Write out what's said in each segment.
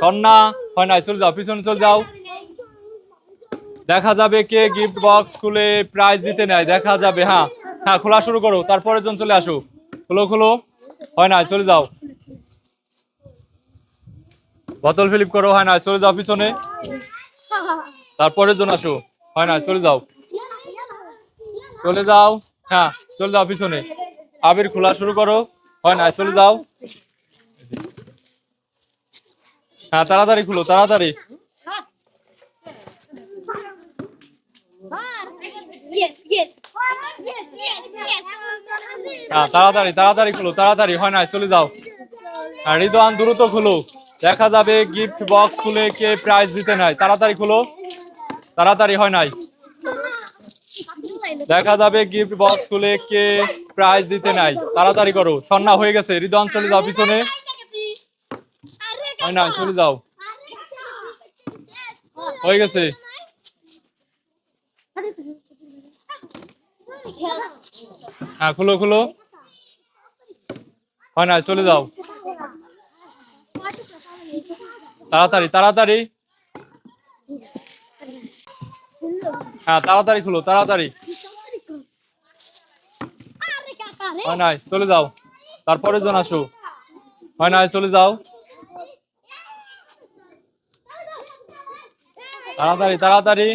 সন্না, হয় নাই চলে যাও, পিছনে চলে যাও। দেখা যাবে কে গিফট বক্স খুলে প্রাইজ দিতে নেয়, দেখা যাবে হ্যাঁ হ্যাঁ খোলা শুরু করো তারপরের জন চলে আসো। খুলো খুলো, হয় না, চলে যাও। বোতল ফিলিপ করো, হয় না, চলে যাও পিছনে। তারপরের জন আসো, হয় না, চলে যাও। চলে যাও হ্যাঁ চলে যাও পিছনে। আবির খোলা শুরু করো, হয় না, চলে যাও। হ্যাঁ তাড়াতাড়ি খুলো, তাড়াতাড়ি. হ্যাঁ তাড়াতাড়ি তাড়াতাড়ি খুলো, তাড়াতাড়ি, হয় না চলে যাও। হ্যাঁ রিদওয়ান দ্রুত খুলো। দেখা যাবে গিফট বক্স খুলে কে প্রাইজ দিতে নাই। তাড়াতাড়ি খুলো। তাড়াতাড়ি, হয় নাই। দেখা যাবে গিফট বক্স খুলে কে প্রাইজ দিতে নাই। তাড়াতাড়ি করো, সন্না হয়ে গেছে। রিদওয়ান চলে যাও পিছনে। হয় না, চলে যাও। হয়ে গেছে। হ্যাঁ খুলো খুলো। হয় না, চলে যাও। তাড়াতাড়ি তাড়াতাড়ি। হ্যাঁ তাড়াতাড়ি খুলো, তাড়াতাড়ি। হয় নাই চলে যাও। তারপরে জন আসো। হয় নাই চলে যাও। তাড়াতাড়ি তাড়াতাড়ি।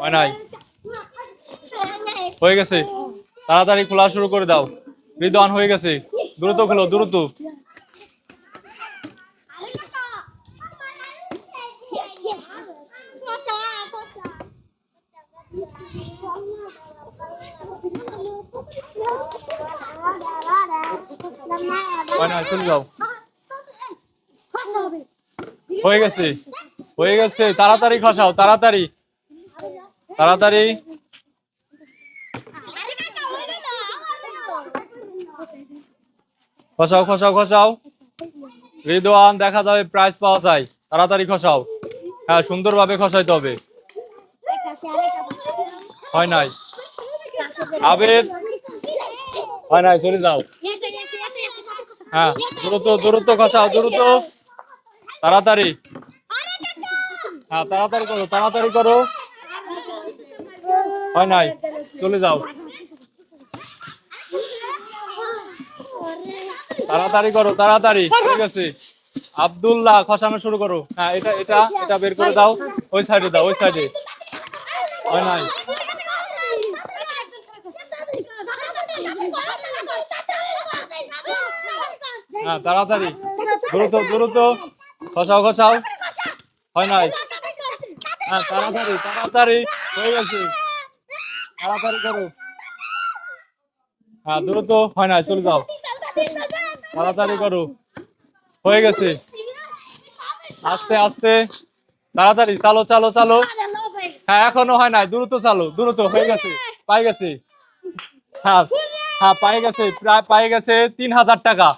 হয় নাই। হয়ে গেছে। তাড়াতাড়ি খোলা শুরু করে দাও। রিদওয়ান হয়ে গেছে। দ্রুত খোলো, দ্রুত। চলে যাও হয়ে গেছে। খসাও খসাও খসাও রিদওয়ান দেখা যাবে প্রাইজ পাওয়া যায়। তাড়াতাড়ি খসাও হ্যাঁ সুন্দরভাবে খসাইতে হবে। হয় নাই। আবেদ। হয় নাই, চলে যাও। হ্যাঁ দ্রুত দ্রুত খসাও দ্রুত। তাড়াতাড়ি। হ্যাঁ তাড়াতাড়ি করো তাড়াতাড়ি করো। হয় নাই চলে যাও। তাড়াতাড়ি করো তাড়াতাড়ি ঠিক আছে। আব্দুল্লাহ খসানো শুরু করো। হ্যাঁ এটা এটা এটা বের করে দাও। ওই সাইডে দাও ওই সাইডে। হয় নাই। হ্যাঁ তাড়াতাড়ি। দ্রুত দ্রুত। খসাও খসাও। হয় নাই? হ্যাঁ তাড়াতাড়ি তাড়াতাড়ি। হয়ে গেছে। তাড়াতাড়ি করো। হ্যাঁ দ্রুত। হয় নাই, চলে যাও। তাড়াতাড়ি করো। হয়ে গেছে। আস্তে আস্তে। তাড়াতাড়ি, চালো চালো চালো। হ্যাঁ এখনও হয় নাই। দ্রুত চালো, দ্রুত। হয়ে গেছে। পাই গেছে। হ্যাঁ হ্যাঁ পাই গেছে। প্রায় পাই গেছে তিন হাজার টাকা।